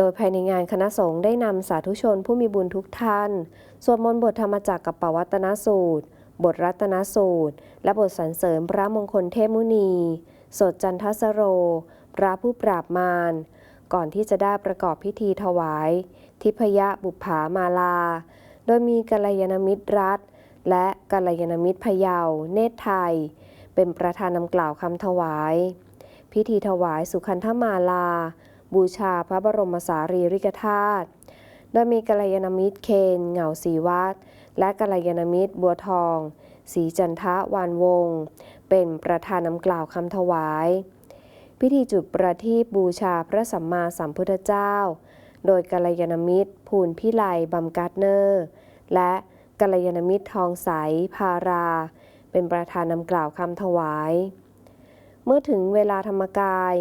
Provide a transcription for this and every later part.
โดยภายในงานคณะสงฆ์ได้นำสาธุชนผู้มีบุญทุกท่าน สวดมนต์บทธรรมจักรกับปวัตนสูตร บทรัตนสูตร และบทสรรเสริญพระมงคลเทพมุนี สดจันทสโร พระผู้ปราบมาร ก่อนที่จะได้ประกอบพิธีถวาย ทิพยบุปผามาลา โดยมีกัลยาณมิตรรัฐ และกัลยาณมิตรพยาเนตรไทย เป็นประธานนำกล่าวคำถวาย พิธีถวายสุขันธมาลา บูชาพระบรมสารีริกธาตุ โดยมีกัลยาณมิตรเคนเหงาศีวัดและกัลยาณมิตรบัวทองศรีจันทะวานวง เป็นประธานนำกล่าวคำถวาย พิธีจุดประทีปบูชาพระสัมมาสัมพุทธเจ้า โดยกัลยาณมิตรภูลพิไลบัมการ์เนอร์ และกัลยาณมิตรทองใสพารา เป็นประธานนำกล่าวคำถวาย เมื่อถึงเวลาธรรมกาย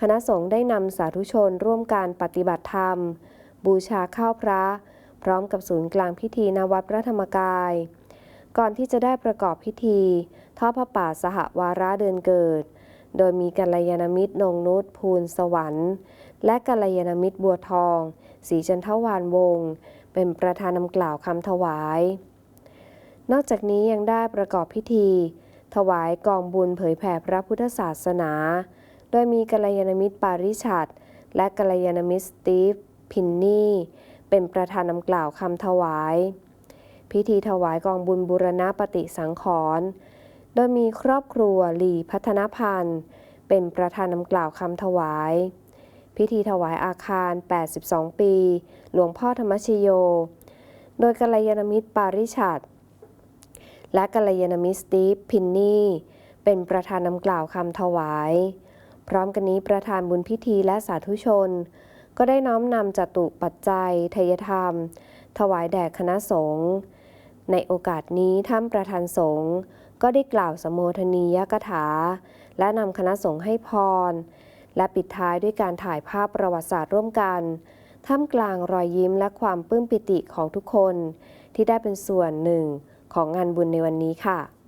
คณะสงฆ์ได้นำสาธุชนร่วมการปฏิบัติธรรม บูชาข้าวพระ พร้อมกับศูนย์กลางพิธีณวัดพระธรรมกาย ก่อนที่จะได้ประกอบพิธีทอดพระป่าสหวาระเดือนเกิด โดยมีกัลยาณมิตรนงนุชภูลสวรรค์ และกัลยาณมิตรบัวทองศรีจันทวานวงศ์เป็นประธานนำกล่าวคำถวาย นอกจากนี้ยังได้ประกอบพิธี ถวายกองบุญเผยแผ่พระพุทธศาสนา โดยมีกัลยาณมิตรปาริชัดและกัลยาณมิตรสตีฟพินนี่ เป็นประธานนำกล่าวคำถวาย พิธีถวายกองบุญบุรณะปฏิสังขรณ์โดยมีครอบครัวหลีพัฒนพันธ์ เป็นประธานนำกล่าวคำถวาย พิธีถวายอาคาร 82 ปี หลวงพ่อธรรมชโย โดยกัลยาณมิตรปาริชัดและกัลยาณมิตรสตีฟพินนี่ เป็นประธานนำกล่าวคำถวาย พร้อมกันนี้ประธานบุญพิธีและสาธุชน ก็ได้น้อมนำจตุปัจจัยทยธรรม ถวายแด่คณะสงฆ์ในโอกาสนี้ท่านประธานสงฆ์ก็ได้กล่าวสมโภชนียกถา และนำคณะสงฆ์ให้พร และปิดท้ายด้วยการถ่ายภาพประวัติศาสตร์ร่วมกันท่ามกลางรอยยิ้มและความปลื้มปิติของทุกคน ที่ได้เป็นส่วนหนึ่งของงานบุญในวันนี้ค่ะ